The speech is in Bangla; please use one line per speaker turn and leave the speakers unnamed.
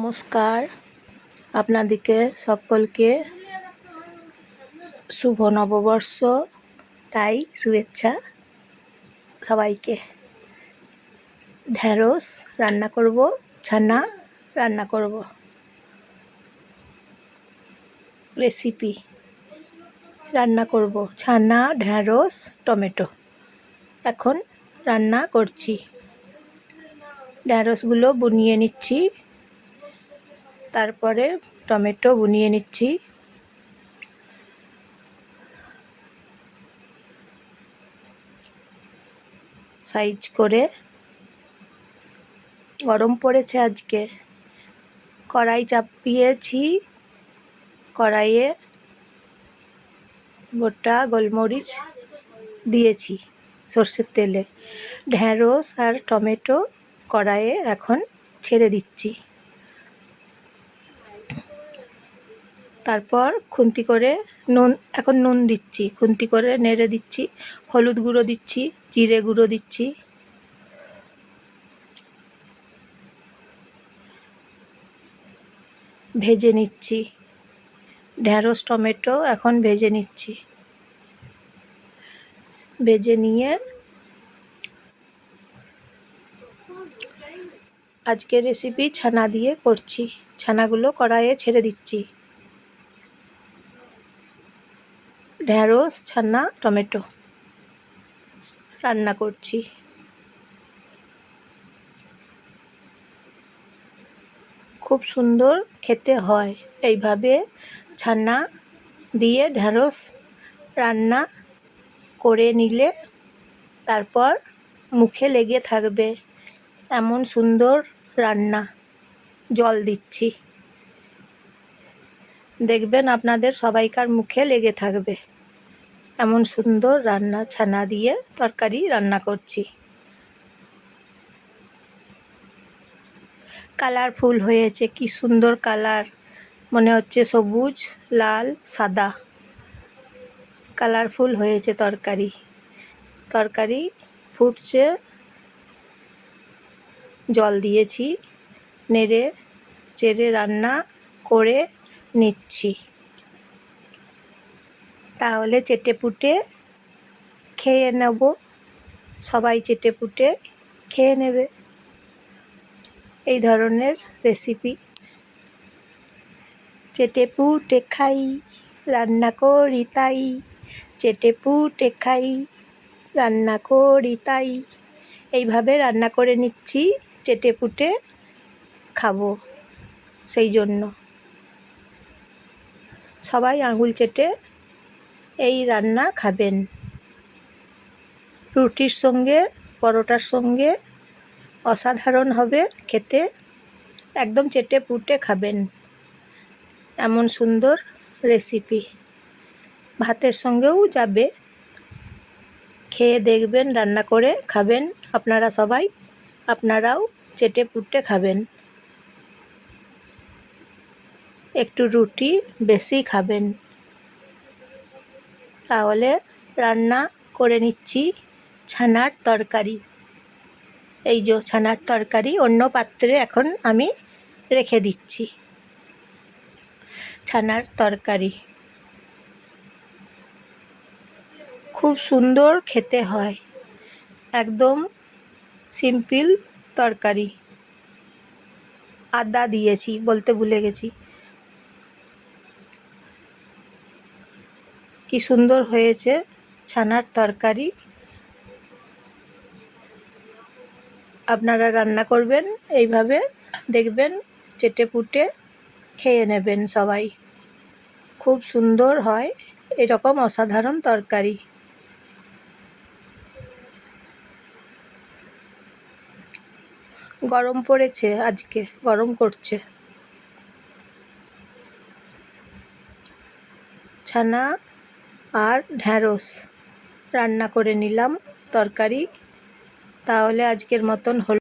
নমস্কার। আপনাদেরকে সকলকে শুভ নববর্ষ, তাই শুভেচ্ছা সবাইকে। ঢ্যাঁড়স রান্না করব, ছানা রান্না করব। রেসিপি রান্না করব, ছানা ঢ্যাঁড়স টমেটো। এখন রান্না করছি। ঢ্যাঁড়সগুলো বুনিয়ে নিচ্ছি তারপরে টমেটো বুনিয়ে নিচ্ছি। সাইজ করে। গরম পড়েছে আজকে। কড়াই চাপিয়েছি। কড়াইয়ে গোটা গোলমরিচ দিয়েছি সর্ষের তেলে। ঢ্যাঁড়স আর টমেটো কড়াইয়ে এখন ছেড়ে দিচ্ছি। তারপর খুন্তি করে নুন, এখন নুন দিচ্ছি, খুন্তি করে নেড়ে দিচ্ছি, হলুদ গুঁড়ো দিচ্ছি, জিরে গুঁড়ো দিচ্ছি। ভেজে নিচ্ছি। ঢ্যাঁড়স টমেটো এখন ভেজে নিচ্ছি। ভেজে নিয়ে আজকের রেসিপি ছানা দিয়ে করছি। ছানাগুলো কড়াইয়ে ছেড়ে দিচ্ছি। ঢ্যাঁড়স ছানা, টমেটো রান্না করছি। খুব সুন্দর খেতে হয়। এইভাবে ছানা দিয়ে ঢ্যাঁড়স রান্না করে নিলে তারপর মুখে লেগে থাকবে। এমন সুন্দর রান্না। জল দিচ্ছি। দেখবেন আপনাদের সবাইকার মুখে লেগে থাকবে। এমন সুন্দর রান্না, ছানা দিয়ে তরকারি রান্না করছি। কালারফুল হয়েছে, কি সুন্দর কালার। মনে হচ্ছে সবুজ, লাল, সাদা। কালারফুল হয়েছে তরকারি। তরকারি ফুটছে। জল দিয়েছি। নেড়ে চেড়ে রান্না করে নিচ্ছি। তাহলে চেটে পুটে খেয়ে নেব। সবাই চেটে পুটে খেয়ে নেবে। এই ধরনের রেসিপি চেটে পুটে খাই, রান্না করি তাই। চেটে পুটে খাই, রান্না করি তাই। এইভাবে রান্না করে নিচ্ছি চেটে পুটে খাব। সেই জন্য। সবাই আঙুল চেটে এই রান্না খাবেন। রুটির সঙ্গে, পরোটার সঙ্গে অসাধারণ হবে খেতে। একদম চেটে পুটে খাবেন। এমন সুন্দর রেসিপি। ভাতের সঙ্গেও যাবে। খেয়ে দেখবেন, রান্না করে খাবেন। আপনারা সবাই, আপনারাও চেটে পুটে খাবেন। একটু রুটি বেশি খাবেন। তাহলে রান্না করে নিচ্ছি ছানার তরকারি। এই যে ছানার তরকারি অন্য পাত্রে এখন আমি রেখে দিচ্ছি। ছানার তরকারি। খুব সুন্দর খেতে হয়। একদম সিম্পল তরকারি। আদা দিয়েছি, বলতে ভুলে গেছি। কি সুন্দর হয়েছে ছানার তরকারি। আপনারা রান্না করবেন, এইভাবে দেখবেন চেটে পুটে খেয়ে নেবেন সবাই। খুব সুন্দর হয়, এরকম অসাধারণ তরকারি। গরম পড়েছে আজকে, গরম করছে। ছানা আর ঢ্যাঁড়স রান্না করে নিলাম তরকারি। তাহলে আজকের মতন হল।